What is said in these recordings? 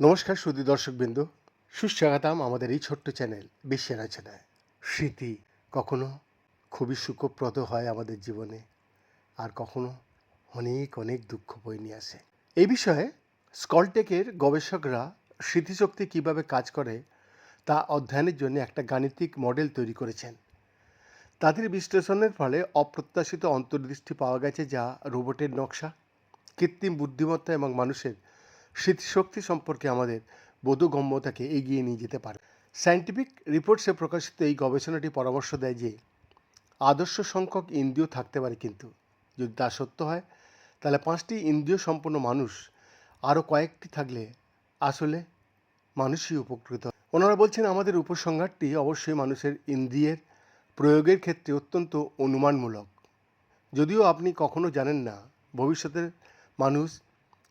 নমস্কার সুদী দর্শকবৃন্দ। সুস্বাগতম আমাদের এই ছোট্ট চ্যানেল বিশ্বের রচনায় স্মৃতি কখনো খুবই সুখপ্রদ হয় আমাদের জীবনে, আর কখনো অনেক অনেক দুঃখ বয়ে নিয়ে আসে। এই বিষয়ে স্কলটেকের গবেষকরা স্মৃতিশক্তি কীভাবে কাজ করে তা অধ্যয়নের জন্য একটা গাণিতিক মডেল তৈরি করেছেন। তাদের বিশ্লেষণের ফলে অপ্রত্যাশিত অন্তর্দৃষ্টি পাওয়া গেছে যা রোবটের নকশা। কৃত্রিম বুদ্ধিমত্তা এবং মানুষের স্মৃতিশক্তি সম্পর্কে আমাদের বোধগম্যতাকে এগিয়ে নিয়ে যেতে পারে। সায়েন্টিফিক রিপোর্টসে প্রকাশিত এই গবেষণাটি পরামর্শ দেয় যে, আদর্শ সংখ্যক ইন্দ্রিয় থাকতে পারে কিন্তু। যদি তা সত্য হয়, তাহলে পাঁচটি ইন্দ্রিয় সম্পন্ন মানুষ, আরও কয়েকটি থাকলে আসলে মানুষই উপকৃত। ওনারা বলছেন, আমাদের উপসংহারটি অবশ্যই মানুষের ইন্দ্রিয়ের প্রয়োগের ক্ষেত্রে অত্যন্ত অনুমানমূলক। যদিও আপনি কখনো জানেন না, ভবিষ্যতের মানুষ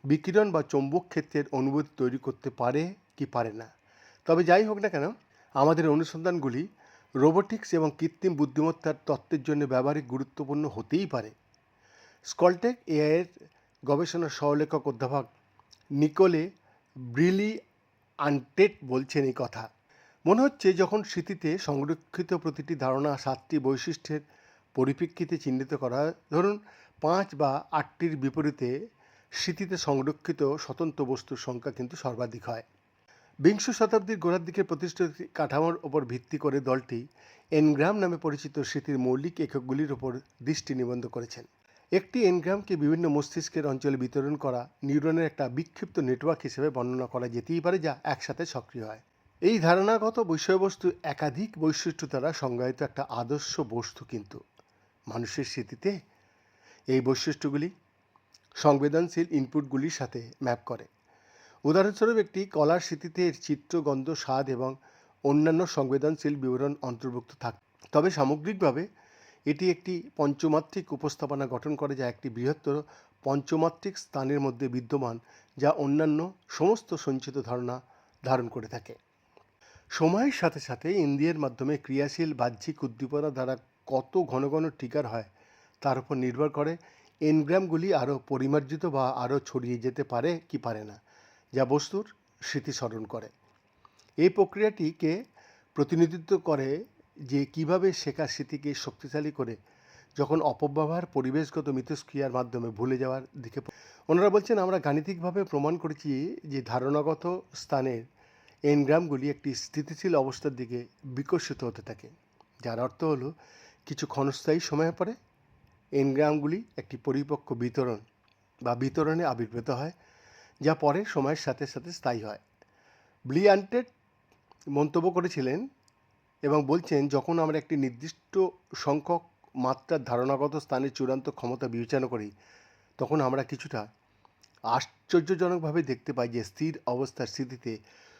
বিকিরণ বা চৌম্বক ক্ষেত্রের অনুভূতি তৈরি করতে পারে কি পারে না। তবে যাই হোক না কেন, আমাদের অনুসন্ধানগুলি রোবোটিক্স এবং কৃত্রিম বুদ্ধিমত্তার তত্ত্বের জন্য ব্যবহারিক গুরুত্বপূর্ণ হতেই পারে। স্কলটেক এআইয়ের গবেষণা সহলেখক অধ্যাপক নিকোলে ব্রিলি আনটেট বলছেন এই কথা। মনে হচ্ছে যখন স্মৃতিতে সংরক্ষিত প্রতিটি ধারণা সাতটি বৈশিষ্ট্যের পরিপ্রেক্ষিতে চিহ্নিত করা হয়, ধরুন পাঁচ বা আটটির বিপরীতে স্মৃতিতে সংরক্ষিত স্বতন্ত্র বস্তুর সংখ্যা কিন্তু সর্বাধিক হয়। বিংশ শতাব্দীর গোড়ার দিকে প্রতিষ্ঠিত কাঠামোর ওপর ভিত্তি করে দলটি এনগ্রাম নামে পরিচিত স্মৃতির মৌলিক এককগুলির ওপর দৃষ্টি নিবন্ধ করেছেন। একটি এনগ্রামকে বিভিন্ন মস্তিষ্কের অঞ্চলে বিতরণ করা নিউরনের একটা বিক্ষিপ্ত নেটওয়ার্ক হিসেবে বর্ণনা করা যেতেই পারে, যা একসাথে সক্রিয় হয়। এই ধারণাগত বিষয়বস্তু একাধিক বৈশিষ্ট্য দ্বারা সংজ্ঞায়িত একটা আদর্শ বস্তু কিন্তু। মানুষের স্মৃতিতে এই বৈশিষ্ট্যগুলি সংবেদনশীল ইনপুটগুলির সাথে ম্যাপ করে। উদাহরণস্বরূপ একটি কলার স্মৃতিতে এর চিত্র, গন্ধ, স্বাদ এবং অন্যান্য সংবেদনশীল বিবরণ অন্তর্ভুক্ত থাক। তবে সামগ্রিকভাবে এটি একটি পঞ্চমাত্রিক উপস্থাপনা গঠন করে যা একটি বৃহত্তর পঞ্চমাত্রিক স্থানের মধ্যে বিদ্যমান যা অন্যান্য সমস্ত সঞ্চিত ধারণা ধারণ করে থাকে। সময়ের সাথে সাথে ইন্দ্রিয়ের মাধ্যমে ক্রিয়াশীল বাহ্যিক উদ্দীপনা দ্বারা কত ঘন ঘন ট্রিগার হয়, তার উপর নির্ভর করে এনগ্রামগুলি আরও পরিমার্জিত বা আরও ছড়িয়ে যেতে পারে কি পারে না, যা বস্তুর স্মৃতি স্মরণ করে। এই প্রক্রিয়াটিকে প্রতিনিধিত্ব করে যে কীভাবে শেখা স্মৃতিকে শক্তিশালী করে যখন অপব্যবহার পরিবেশগত মিথস্ক্রিয়ার মাধ্যমে ভুলে যাওয়ার দিকে ওনারা বলছেন, আমরা গাণিতিকভাবে প্রমাণ করেছি যে ধারণাগত স্থানের এনগ্রামগুলি একটি স্থিতিশীল অবস্থার দিকে বিকশিত হতে থাকে, যার অর্থ হলো কিছু ক্ষণস্থায়ী সময়ের পরে এনগ্রামগুলি একটি পরিপক্ক বিতরণ বা বিতরণে আবির্ভূত হয়, যা পরে সময়ের সাথে সাথে স্থায়ী হয়। ব্লিয়ান্টেড মন্তব্য করেছিলেন এবং বলছেন, যখন আমরা একটি নির্দিষ্ট সংখ্যক মাত্রার ধারণাগত স্থানের চূড়ান্ত ক্ষমতা বিবেচনা করি, তখন আমরা কিছুটা আশ্চর্যজনকভাবে দেখতে পাই যে স্থির অবস্থার স্থিতিতে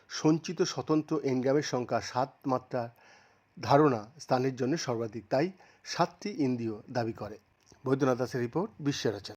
সঞ্চিত স্বতন্ত্র এনগ্রামের সংখ্যা সাত মাত্রার ধারণা স্থানের জন্য সর্বাধিক, তাই সাতটি ইন্দ্রিয় দাবি করে। বৈদ্যনাথ দাসের রিপোর্ট বিশ্বের